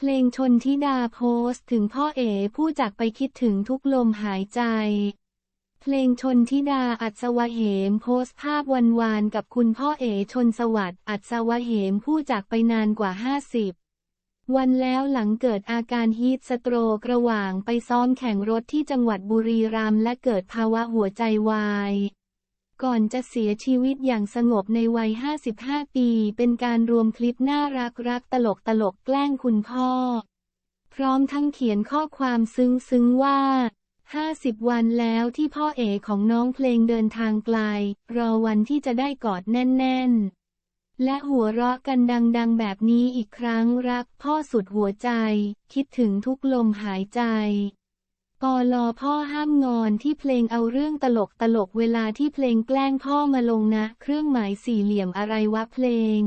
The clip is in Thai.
เพลงชนทิดาโพสต์ถึงพ่อเอ๋ผู้จากไปคิดถึงทุกลมหายใจ เพลงชนทิดาอัศวะเหมโพสต์ภาพวันวานกับคุณพ่อเอ๋ชนสวัสดิ์อัศวะเหมผู้จากไปนานกว่า 50 วันแล้วหลังเกิดอาการฮีทสโตรกระหว่างไปซ้อมแข่งรถที่จังหวัดบุรีรัมย์และเกิดภาวะหัวใจวาย ก่อนจะเสียชีวิตอย่างสงบในวัย 55 ปี เป็นการรวมคลิปน่ารักรักตลกตลกแกล้งคุณพ่อ พร้อมทั้งเขียนข้อความซึ้งซึ้งว่า 50 วันแล้วที่พ่อเอกของน้องเพลงเดินทางไกล รอวันที่จะได้กอดแน่น ๆ และหัวเราะกันดัง ๆ แบบนี้อีกครั้งรักพ่อสุดหัวใจ คิดถึงทุกลมหายใจ ปอลอพ่อห้ามงอนที่เพลงเอาเรื่องตลกตลกเวลาที่เพลงแกล้งพ่อมาลงนะ เครื่องหมายสี่เหลี่ยมอะไรวะเพลง